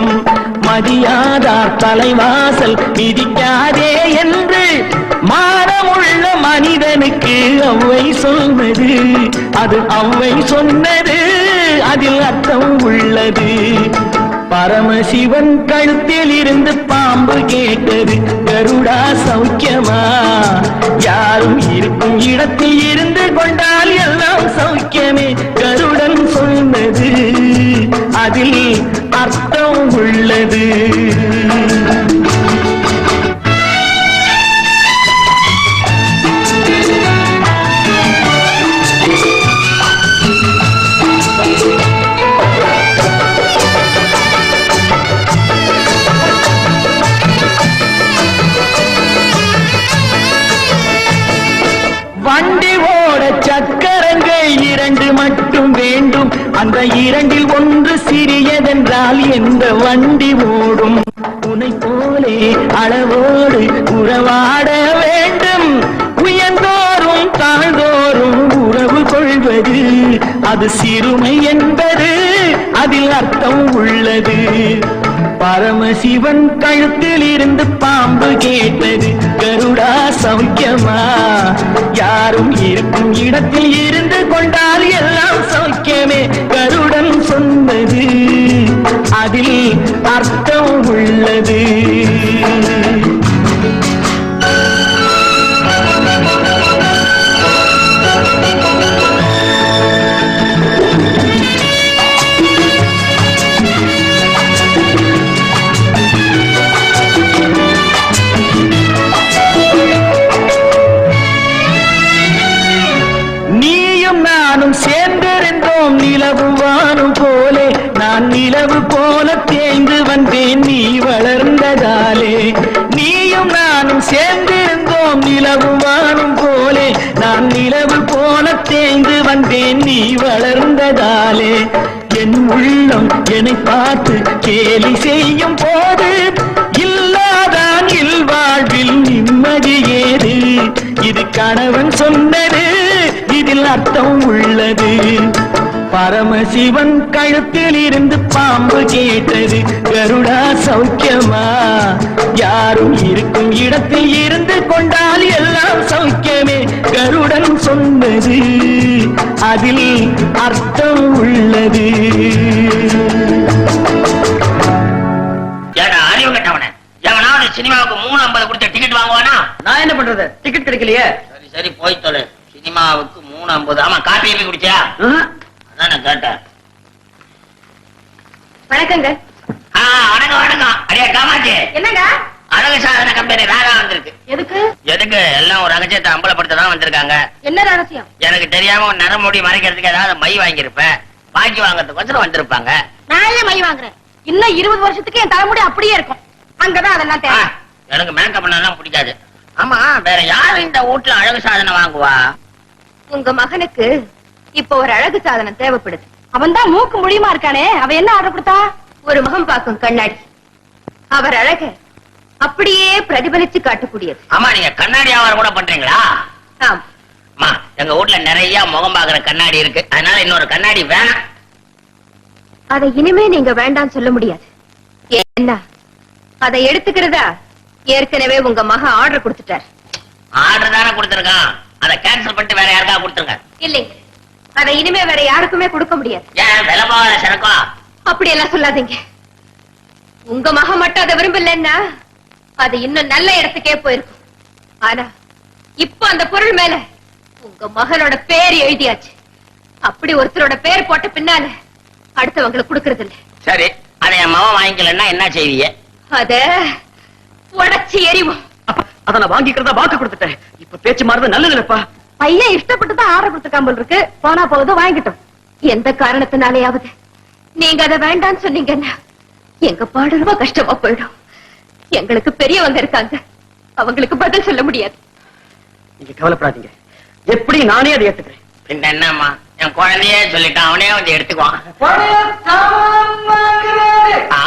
போகும். மதியாதார் தலைவாசல் மிதிக்காதே என்று மானமுள்ள மனிதனுக்கு அவ்வை சொன்னது. அது அவ்வை சொன்னது அதில் அர்த்தம் உள்ளது. பரமசிவன் கழுத்தில் இருந்து பாம்பு கேட்டது கருடா சௌக்கியமா? யாரும் இருக்கும் இடத்தில் இருந்து கொண்டால் எல்லாம் சௌக்கியமே கருடன் சொன்னது. அதில் அர்த்தம் உள்ளது. வண்டி ஓட சக்கரங்கள் இரண்டு மட்டும் வேண்டும். அந்த இரண்டில் ஒன்று சிறியதென்றால் எந்த வண்டி ஓடும்? உனை போலே அளவோடு உறவாட வேண்டும். உயர்ந்தோறும் தாழ்ந்தோறும் உறவு கொள்வது. அது சிறுமை என்பது அதில் அர்த்தம் உள்ளது. பரமசிவன் கழுத்தில் இருந்து பாம்பு கேட்டது கருடா சௌக்கியமா? யாரும் இருக்கும் இடத்தில் இருந்து கொண்டால் எல்லாம் சௌக்கியமே. சேர்ந்திருந்தோம் நிலவு வானும் போலே நான் நிலவு போல தேய்ந்து வந்தேன் நீ வளர்ந்ததாலே. நீயும் நானும் சேர்ந்திருந்தோம் நிலவு வானும் போலே நான் நிலவு போல தேய்ந்து வந்தேன் நீ வளர்ந்ததாலே. என் உள்ளம் என்னை பார்த்து கேலி செய்யும் போது இல்லாதான் இல்வாழ்வில் நிம்மதி ஏது? இது கணவன் சொன்னது இதில் அர்த்தம் உள்ளது. பரமசிவன் கழுத்தில் இருந்து பாம்பு கேட்டது கருடா சௌக்கியமா? யாரும் இருக்கும் இடத்தில் இருந்து கொண்டால் எல்லாம் சௌக்கியமே கருடன் சொன்னது அதில் அர்த்தம் உள்ளது. சினிமாவுக்கு மூணு ஐம்பது கொடுத்த டிக்கெட் வாங்குவானா? நான் என்ன பண்றது? டிக்கெட் கிடைக்கலையே. சரி சரி போய் தொலை. சினிமாவுக்கு மூணு ஐம்பது. ஆமா காப்பி எப்படி குடிச்சா? நான் கேட்டேன். வணக்கங்க. வணக்கம் வணக்கம். அடியா காமாச்சி என்னங்க? அழகு சாதன கம்பெனி ராகா வந்திருக்கு. எதுக்கு? எதுக்கு? எல்லாம் ஒரு ரகசியத்தை அம்பலப்படுத்த தான் வந்திருக்காங்க. என்ன ரகசியம்? எனக்கு தெரியாம நரமுடி மறைக்கிறதுக்கு ஏதாவது மை வாங்கியிருப்பேன் பாக்கி வாங்குறதுக்கு வந்திருப்பாங்க. நான் மை வாங்குறேன்? இன்னும் இருபது வருஷத்துக்கு என் தலைமுடி அப்படியே இருக்கும். அங்கதான் அதெல்லாம் தேவை. எனக்கு மேக்கப் பண்ணலாம் பிடிக்காது. ஆமா வேற யாரு இந்த வீட்டுல அழகு சாதனை வாங்குவா? உங்க மகனுக்கு இப்ப ஒரு அழகு சாதனம் தேவைப்படுது. அவன் தான் மூக்கு முடியுமா இருக்கானே? அவன் என்ன ஆர்டர் கொடுத்தா? ஒரு முகம் பார்க்கும் கண்ணாடி. அவர் அழக அப்படியே பிரதிபலிச்சு காட்டக்கூடியது. ஆமா நீங்க கண்ணாடி வியாபாரம் கூட பண்றீங்களா? ஆம். அம்மா எங்க வீட்ல நிறைய முகம் பாக்குற கண்ணாடி இருக்கு. அதனால இன்னொரு கண்ணாடி வேணாம். அதை இனிமே நீங்க வேண்டாம் சொல்ல முடியாது. என்ன அதை எடுத்துக்கிறதா? ஏற்கனவே உங்க மகன் ஆர்டர் கொடுத்துட்டார். ஆர்டர் தானே கொடுத்துருக்கான். அதை கேன்சல் பண்ணிட்டு வேற யாருக்கா கொடுத்துருங்க. இல்லைங்க அதை இனிமே வேற யாருக்குமே கொடுக்க முடியாது. அப்படி எல்லாம் சொல்லாதீங்க. உங்க மகன் மட்டும் அதை விரும்பலன்னா அது இன்னும் நல்ல இடத்துக்கே போயிருக்கும். ஆனா இப்ப அந்த பொருள் மேல உங்க மகனோட பேர் எழுதியாச்சு. அப்படி ஒருத்தரோட பேர் போட்ட பின்னால அடுத்தவங்களுக்கு கொடுக்கறது இல்ல சரி அதை என் மகன் வாங்கிக்கலன்னா என்ன செய்வீங்க? அத உடச்சி எறிவோம். அப்பா, அத நான் வாங்கிக்கிறதா வாக்கு கொடுத்துட்டேன். இப்ப பேச்சு மாறுது நல்ல நிலைப்பா பையன் இஷ்டப்பட்டு தான் ஆர்டர் கொடுத்துருக்கான் போல் இருக்கு. போனா போகுது வாங்கிட்டோம். எந்த காரணத்தினாலேயாவது. நீங்க அதை வேண்டாம்னு சொன்னீங்கன்னா எங்க பாடு ரொம்ப கஷ்டமா போயிடும். எங்களுக்கு பெரியவங்க இருக்காங்க. அவங்களுக்கு பதில் சொல்ல முடியாது. நீங்க கவலைப்படாதீங்க. எப்படி நானே அதை ஏத்துக்கிறேன். பின்ன என்னம்மா? என் குழந்தையே சொல்லிட்டான். அவனே வந்து எடுத்துக்குவான். ஆ,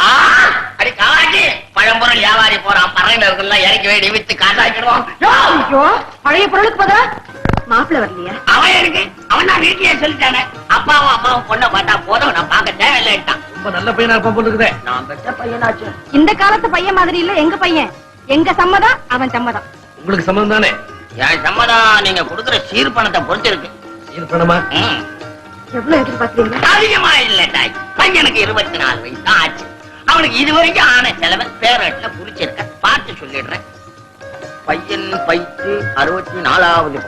அடி காட்டி. பழம்பொருள் வியாபாரி போறான். பறவையில இருக்குல்ல இறக்கி வேடி வித்து காசாக்கிடுவான். பழைய பொருளுக்கு பதிலா? மாப்பிள்ள வரலையா? அவன் இருக்கு அவன் தான் வீட்லயே சொல்லிட்டானே. அப்பாவும் அம்மாவும் பொண்ணை பார்த்தா போதும் நான் பார்க்க தேவையில்லைட்டான் ரொம்ப நல்ல பையனா இருப்பான் போல இருக்குதே நான் பெற்ற பையனாச்சு. இந்த காலத்து பையன் மாதிரி இல்ல எங்க பையன்? எங்க சம்மதம் அவன் சம்மதம். உங்களுக்கு சம்மதம் தானே என் சம்மதம் நீங்க கொடுக்குற சீர் பணத்தை பொறுத்து இருக்கு இது பணமா. எவ்வளவு எதிர்பார்க்கறீங்க? அதிகமா இல்ல தாய். பையனுக்கு இருபத்தி நாலு வயசு தான் ஆச்சு. அவனுக்கு இது வரைக்கும் ஆன செலவை பேரட்ல குறிச்சிருக்க பார்த்து சொல்லிடுறேன். பையன் பைத்து அறுபத்தி நாலாவது.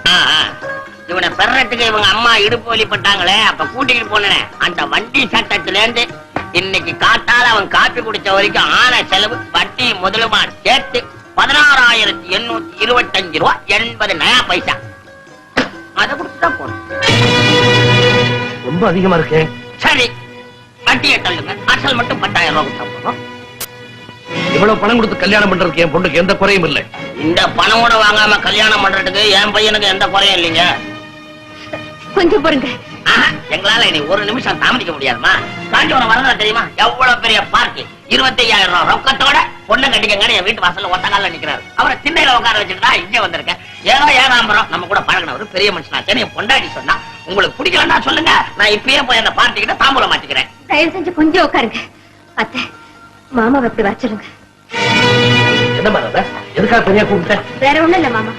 இவனை பெறறதுக்கு இவங்க அம்மா இடுப்பு வழிபட்டாங்களே அப்ப கூட்டிட்டு போனேன். அந்த வண்டி சட்டத்துல இருந்து இன்னைக்கு காத்தால அவன் காப்பி குடிச்ச வரைக்கும் ஆன செலவு வட்டி முதலுமா சேர்த்து பதினாறாயிரத்தி எண்ணூத்தி இருபத்தஞ்சு ரூபா எண்பது நயா பைசா. அதை கொடுத்துட்டா போதும் ரொம்ப அதிகமா இருக்கே. சரி வட்டியை தள்ளுங்க. அசல் மட்டும் பத்தாயிரம் ரூபாய் கொடுத்தா போதும். இவ்வளவு பணம் கொடுத்து கல்யாணம் பண்றதுக்கு என் பொண்ணுக்கு எந்த குறையும் இல்லை. இந்த பணம் கூட வாங்காம கல்யாணம் பண்றதுக்கு என் பையனுக்கு எந்த குறையும் இல்லைங்க. கொஞ்சம் பொறுங்க. ஆஹா, எங்களால இனி ஒரு நிமிஷம் தாமதிக்க முடியாதுமா? காஞ்சிபுரம் வரதா தெரியுமா? எவ்வளவு பெரிய பார்ட்டி இருபத்தி ஐயாயிரம் ரூபாய் ரொக்கத்தோட பொண்ணு கட்டிக்கங்கன்னு என் வீட்டு வாசல்ல ஒத்த கால நிக்கிறாரு. அவரை திண்ணையில உட்கார வச்சுட்டு தான் இங்க வந்திருக்கேன். ஏதோ ஏகாம்பரம் நம்ம கூட பழகினவர் பெரிய மனுஷனாச்சே என் பொண்டாட்டி சொன்னா உங்களுக்கு பிடிக்கலன்னா சொல்லுங்க. நான் இப்பயே போய் அந்த பார்ட்டி கிட்ட தாம்பூலம் மாட்டிக்கிறேன். தயவு செஞ்சு கொஞ்சம் உட்காருங்க. அத்தை மாமாவை எப்படி வர சொல்லுங்க என்ன மாதிரி எதுக்காக தனியா கூப்பிட்டேன் வேற ஒண்ணும் இல்ல மாமா.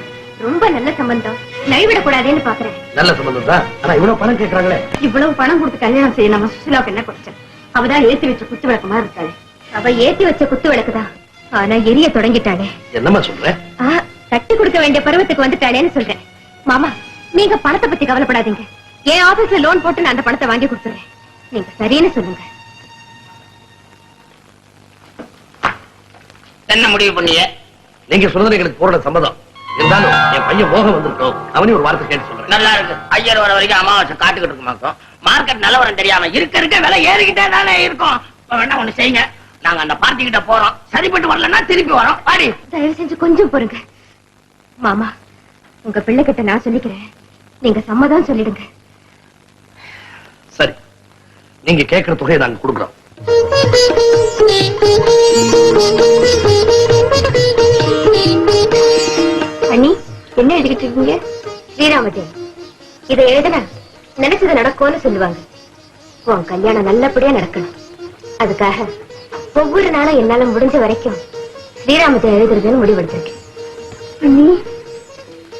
ரொம்ப நல்ல சம்பந்தம். நழுவிட கூடாதுன்னு பாக்குறேன். நல்ல சம்பந்தம் தான். ஆனா இவ்வளவு பணம் கேக்குறாங்களே. இவ்வளவு பணம் கொடுத்து கல்யாணம் செய்ய நம்ம சுசிலாவுக்கு என்ன குறைச்சல்? அவதான் ஏத்தி வச்ச குத்து விளக்கு மாதிரி இருக்காளே. அவ ஏத்தி வச்ச குத்து விளக்குதான் ஆனா எரிய தொடங்கிட்டாளே. என்னம்மா சொல்ற? ஆ, கட்டி கொடுக்க வேண்டிய பருவத்துக்கு வந்துட்டாளேன்னு சொல்றேன். மாமா நீங்க பணத்தை பத்தி கவலைப்படாதீங்க. என் ஆபீஸ்ல லோன் போட்டு நான் அந்த பணத்தை வாங்கி கொடுத்துறேன். நீங்க சரின்னு சொல்லுங்க. என்ன முடிவு பண்ணியே? நீங்க சொல்றது எங்களுக்கு பூரண சம்மதம். இருந்தாலும் என் பையன் மோகம் வந்திருக்கோம். அவனையும் ஒரு வார்த்தை கேட்டு சொல்றேன். நல்லா இருக்கு. ஐயர் வர வரைக்கும் அமாவாசை காட்டுக்கிட்டு இருக்க மாட்டோம் மார்க்கெட் நிலவரம் தெரியாம இருக்க இருக்க விலை ஏறிக்கிட்டே தானே இருக்கும். வேணா ஒண்ணு செய்யுங்க. நாங்க அந்த பார்ட்டி கிட்ட போறோம். சரிப்பட்டு வரலன்னா திருப்பி வரோம். பாடி தயவு செஞ்சு கொஞ்சம் பொறுங்க. மாமா உங்க பிள்ளை கிட்ட நான் சொல்லிக்கிறேன். நீங்க சம்மதம் சொல்லிடுங்க. சரி. நீங்க கேட்கிற தொகையை நாங்க கொடுக்குறோம். சொல்லுவாங்க. உன் கல்யாணம் நல்லபடியா நடக்கணும். அதுக்காக ஒவ்வொரு நாளும் என்னால முடிஞ்ச வரைக்கும் ஸ்ரீராமஜெயம் எழுதுறதுன்னு முடிவெடுத்திருக்கேன்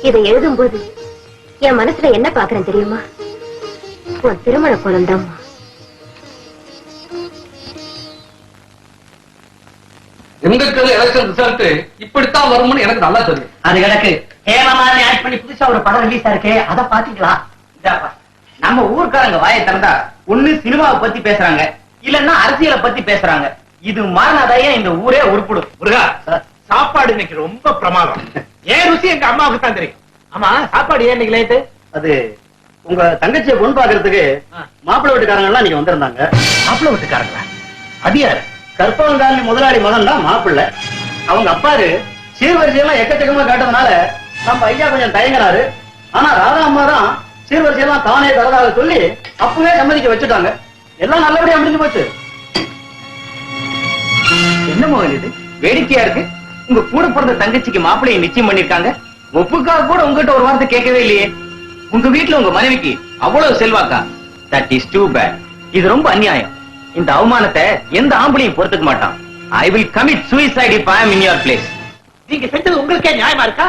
இதை எழுதும்போது என் மனசுல என்ன பாக்குறேன் தெரியுமா? உன் திருமண குழந்தாம்மா எங்களுக்கு எலெக்ஷன் ரிசல்ட் இப்படித்தான் வரும்னு எனக்கு நல்லா தெரியும். அது எனக்கு மாதிரி ஆட் பண்ணி புதுசா ஒரு படம் ரிலீஸ் ஆயிருக்கு அத பாத்தீங்களா? நம்ம ஊர்க்காரங்க வாயை திறந்தா ஒண்ணு சினிமாவை பத்தி பேசுறாங்க இல்லன்னா அரசியலை பத்தி பேசுறாங்க. இது மாறினாதான் இந்த ஊரே உருப்பிடும். முருகா சாப்பாடு இன்னைக்கு ரொம்ப பிரமாதம். ஏன் ருசி எங்க அம்மாவுக்கு தான் தெரியும்? ஆமா சாப்பாடு ஏன் இன்னைக்கு லேட்டு அது உங்க தங்கச்சியை பொண்ணு பாக்குறதுக்கு மாப்பிள்ளை வீட்டுக்காரங்க எல்லாம் நீங்க வந்திருந்தாங்க. மாப்பிள்ள வீட்டுக்காரங்களா? அது யாரு கற்பவங்காலி முதலாளி மகன் தான் மாப்பிள்ளை. அவங்க அப்பாரு சீர்வரிசையெல்லாம் எக்கச்சக்கமா காட்டுறதுனால நம்ம ஐயா கொஞ்சம் தயங்கினாரு ஆனா ராதா அம்மா தான் சீர்வரிசையெல்லாம் தானே தரதாக சொல்லி அப்பவே சம்மதிக்க வச்சுட்டாங்க. எல்லாம் நல்லபடியா முடிஞ்சு போச்சு. என்ன மகன் இது? வேடிக்கையா இருக்கு. உங்க கூட பிறந்த தங்கச்சிக்கு மாப்பிள்ளையை நிச்சயம் பண்ணிருக்காங்க. ஒப்புக்காக கூட உங்ககிட்ட ஒரு வார்த்தை கேட்கவே இல்லையே. உங்க வீட்டுல உங்க மனைவிக்கு அவ்வளவு செல்வாக்கா? தட் இஸ் டூ பேட் இது ரொம்ப அநியாயம். இந்த அவமானத்தை எந்த ஆம்பளையும் பொறுத்துக்க மாட்டான். I will commit suicide if I am in your place நீங்க செஞ்சது உங்களுக்கே நியாயமா இருக்கா?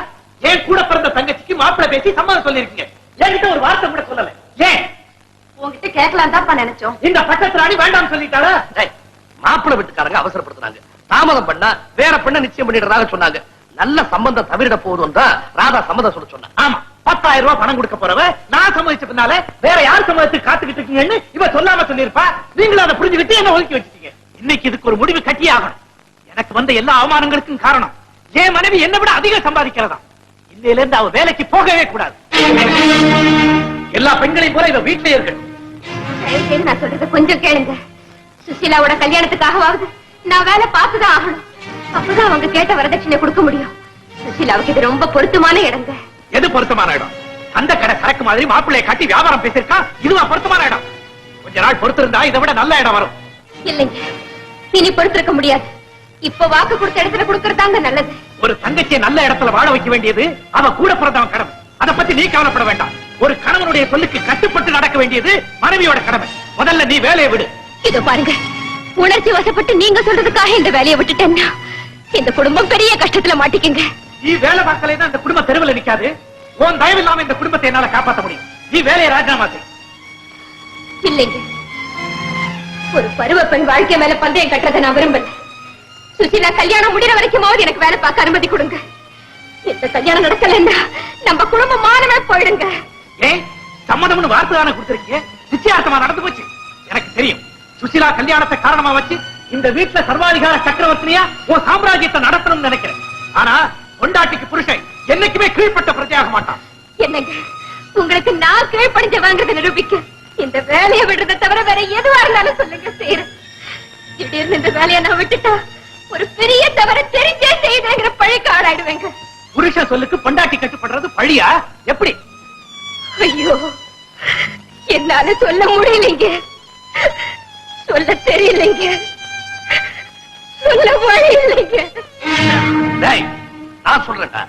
ஏன் கூட பிறந்த தங்கச்சிக்கு மாப்பிள்ளை பேசி சம்மதம் சொல்லிருக்கீங்க என்கிட்ட ஒரு வார்த்தை கூட சொல்லல. ஏன்? உங்ககிட்ட கேட்கலாம் தான் நினைச்சோம். இந்த பட்டத்து ராணி வேண்டாம் சொல்லிட்டாளா? ஏய், மாப்பிள்ளை வீட்டுக்காரங்க அவசரப்படுத்துனாங்க. தாமதம் பண்ணா வேற பெண்ண நிச்சயம் பண்ணிடுறதாக சொன்னாங்க. நல்ல சம்பந்தம் தவிரிட போதும் தான் ராதா சம்மதம் சொல்ல சொன்ன ஆமா. பத்தாயிரம் ரூபாய் பணம் கொடுக்க போறவ நான் சம்மதிச்ச பின்னால வேற யார் சம்மதிச்சு காத்துக்கிட்டு இருக்கீங்கன்னு இவ சொல்லாம சொல்லிருப்பா நீங்களும் அதை புரிஞ்சுக்கிட்டு என்ன ஒதுக்கி வச்சுட்டீங்க. இன்னைக்கு இதுக்கு ஒரு முடிவு கட்டி ஆகணும். எனக்கு வந்த எல்லா அவமானங்களுக்கும் காரணம். என் மனைவி என்னை விட அதிகம் சம்பாதிக்கிறதா? இன்னையில இருந்து அவ வேலைக்கு போகவே கூடாது. எல்லா பெண்களையும் போல இவ வீட்டிலே இருக்கணும் நான் சொல்றத கொஞ்சம் கேளுங்க. சுசீலாவோட கல்யாணத்துக்காகவாவது நான் வேலை பார்த்துதான் ஆகணும். அப்பதான் அவங்க கேட்ட வரதட்சணை கொடுக்க முடியும். சுசீலாவுக்கு இது ரொம்ப பொருத்தமான இடங்க. எது பொருத்தமான இடம்? அந்த கடை சரக்கு மாதிரி மாப்பிள்ளைய காட்டி வியாபாரம் பேசியிருக்கா? இதுவா பொருத்தமான இடம்? கொஞ்ச நாள் பொறுத்திருந்தா இதை விட நல்ல இடம் வரும். இல்லைங்க. இனி பொறுத்திருக்க முடியாது. இப்ப வாக்கு கொடுத்த இடத்துல கொடுக்கறதாங்க நல்லது. ஒரு தங்கச்சியை நல்ல இடத்துல வாழ வைக்க வேண்டியது அவ கூட பிறந்தவன் கடமை. அதை பத்தி நீ கவலைப்பட வேண்டாம். ஒரு கணவனுடைய சொல்லுக்கு கட்டுப்பட்டு நடக்க வேண்டியது மனைவியோட கடமை. முதல்ல நீ வேலையை விடு. இதோ பாருங்க. உணர்ச்சி வசப்பட்டு நீங்க சொல்றதுக்காக இந்த வேலையை விட்டுட்டேன்னா இந்த குடும்பம் பெரிய கஷ்டத்துல மாட்டிக்கங்க. நீ வேலை பார்க்கலைன்னா அந்த குடும்பம் தெருவில் நிக்காது. உன் தயவு இல்லாம இந்த குடும்பத்தை என்னால காப்பாத்த முடியும். நீ வேலையை ராஜினாமா செய். இல்லைங்க. ஒரு பருவ பெண் வாழ்க்கை மேல பந்தயம் கட்டுறதை நான் விரும்பல. சுசீலா கல்யாணம் முடிகிற வரைக்குமாவது எனக்கு வேலை பார்க்க அனுமதி கொடுங்க. இந்த கல்யாணம் நடக்கலன்னா நம்ம குடும்பம் மானமே போயிடுங்க. ஏன் சம்மதம்னு வார்த்தை தானே கொடுத்திருக்கீங்க? நிச்சயார்த்தமா நடந்து போச்சு. எனக்கு தெரியும். சுசிலா கல்யாணத்தை காரணமா வச்சு இந்த வீட்டுல சர்வாதிகார சக்கரவர்த்தினியா உன் சாம்ராஜ்யத்தை நடத்தணும்னு நினைக்கிறேன். ஆனா பொண்டாட்டிக்கு புருஷன் என்னைக்குமே கீழ்ப்பட்ட பிரஜையாக மாட்டான். என்னங்க? உங்களுக்கு நான் கீழ்ப்படிஞ்சவாங்கிறத நிரூபிக்க இந்த வேலையை விடுறதை தவிர வேற எதுவா இருந்தாலும் சொல்லுங்க செய்யறேன் திடீர்னு இந்த வேலையை நான் விட்டுட்டா ஒரு பெரிய தவற தெரிஞ்சே செய்தேங்கிற பழிக்கு ஆளாயிடுவேங்க. புருஷன் சொல்லுக்கு பொண்டாட்டி கட்டுப்படுறது பழியா? எப்படி? ஐயோ என்னால சொல்ல முடியலைங்க. சொல்ல தெரியலைங்க. சொல்ல டேய் நான் சொல்றேன்டா.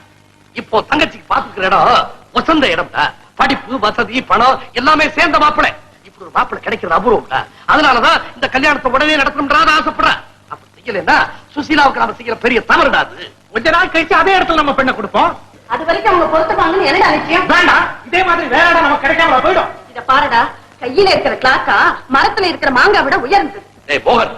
இப்போ தங்கச்சிக்கு பாத்துக்கிற இடம் வசந்த இடம்டா. படிப்பு வசதி பணம் எல்லாமே சேர்ந்த மாப்பிளை. இப்படி ஒரு மாப்பிளை கிடைக்கிறது அபூர்வம்டா. அதனாலதான் இந்த கல்யாணத்தை உடனே நடத்தணும்ன்றாத ஆசைப்படுறேன். அப்படி செய்யலைன்னா சுசீலாவுக்கு நாம செய்யற பெரிய தவறுடா அது. கொஞ்ச நாள் கழிச்சு அதே இடத்துல நம்ம பெண்ணை கொடுப்போம். அது வரைக்கும் அவங்க பொருத்தப்பாங்கன்னு என்னடா விஷயம் வேண்டாம். இதே மாதிரி வேற இடம் நமக்கு கிடைக்காம போயிடும். இத பாருடா. கையில இருக்கிற கிளாக்கா மரத்துல இருக்கிற மாங்காய் விட உயர்ந்தது. டேய் மோகன்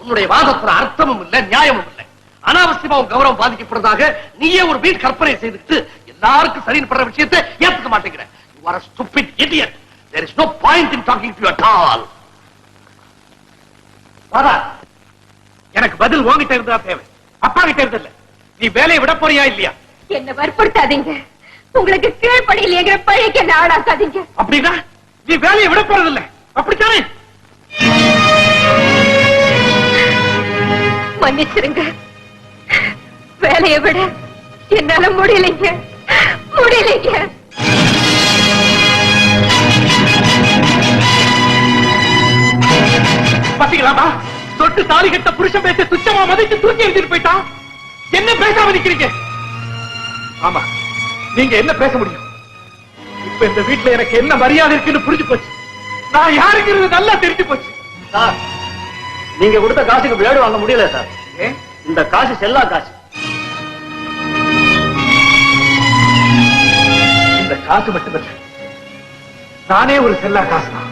உன்னுடைய வாதத்துல அர்த்தமும் இல்ல நியாயமும் இல்ல. அனாவசியமா உன் கௌரவம் பாதிக்கப்படுறதாக நீயே ஒரு வீண் கற்பனை செய்துட்டு எல்லாருக்கும் சரின்னு படுற விஷயத்தை ஏத்துக்க மாட்டேங்கிற. A stupid idiot. There is no point in talking to you at all. Radha எனக்கு பதில் உன்கிட்ட இருந்தா தேவை. அப்பா கிட்ட இருந்து இல்ல நீ வேலையை விட போறியா இல்லையா? என்ன வற்புறுத்தாதீங்க. உங்களுக்கு கீழ்ப்படியிலேங்கிற பழிக்கு என்ன ஆளாக்காதீங்க. அப்படின்னா நீ வேலையை விட போறது இல்ல அப்படித்தானே? மன்னிச்சிருங்க. வேலையை விட என்னால முடியலைங்க. முடியலைங்க. பாத்தீங்களாமா தொட்டு தாலி கட்ட புருஷன் பேச துச்சமா மதிச்சு தூக்கி எழுதிட்டு போயிட்டான். என்ன பேசாம நிக்கிறீங்க ஆமா நீங்க என்ன பேச முடியும்? இப்ப இந்த வீட்டுல எனக்கு என்ன மரியாதை இருக்குன்னு புரிஞ்சு போச்சு. நான் யாருங்கிறது நல்லா தெரிஞ்சு போச்சு. சார் நீங்க கொடுத்த காசுக்கு பிளேடு வாங்க முடியல சார். இந்த காசு செல்லா காசு. இந்த காசு மட்டுமல்ல நானே ஒரு செல்லா காசு தான்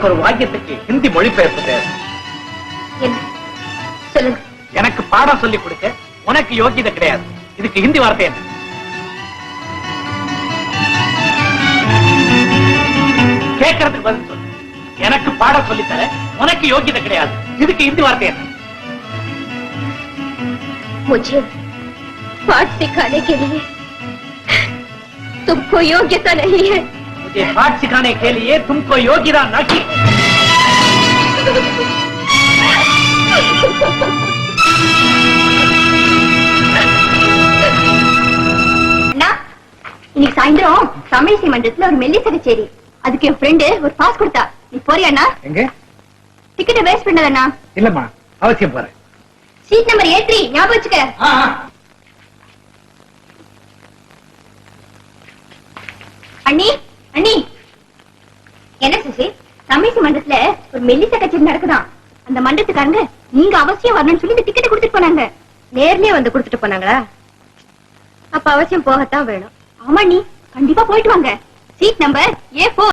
எனக்கு ஒரு வாக்கியத்துக்கு ஹிந்தி மொழிபெயர்ப்பு தேவை என்ன சொல்லுங்க எனக்கு பாடம் சொல்லி கொடுக்க உனக்கு யோகியதை கிடையாது இதுக்கு ஹிந்தி வார்த்தை என்ன கேட்கறதுக்கு பதில் சொல்லு எனக்கு பாடம் சொல்லி தர உனக்கு யோகியதை கிடையாது இதுக்கு ஹிந்தி வார்த்தை என்ன मुझे पाठ सिखाने के लिए तुमको योग्यता नहीं है मुझे पाठ सिखाने के लिए तुमको योग्यता नहीं அண்ணா, இன்னைக்கு சாயந்தரம் தமிழிசை மன்றத்துல ஒரு மெல்லிசை கச்சேரி அதுக்கு என் ஃப்ரெண்டு ஒரு பாஸ் கொடுத்தா நீ போறியா அண்ணா எங்க டிக்கெட்டை வேஸ்ட் பண்ணதண்ணா இல்லம்மா அவசியம் போறேன் சீட் நம்பர் ஏ த்ரீ ஞாபகம் வச்சுக்க அண்ணி அண்ணி! என்ன சுசி? தமிழ்ச்சி மண்டபத்துல ஒரு மெல்லிச கச்சேரி நடக்குதான். அந்த மண்டபத்துக்காரங்க நீங்க அவசியம் வரணும்னு சொல்லி இந்த டிக்கெட் கொடுத்துட்டு போனாங்க. நேர்லயே வந்து கொடுத்துட்டு போனாங்களா? அப்ப அவசியம் போகத்தான் வேணும். ஆமா நீ கண்டிப்பா போயிட்டு வாங்க. சீட் நம்பர் ஏ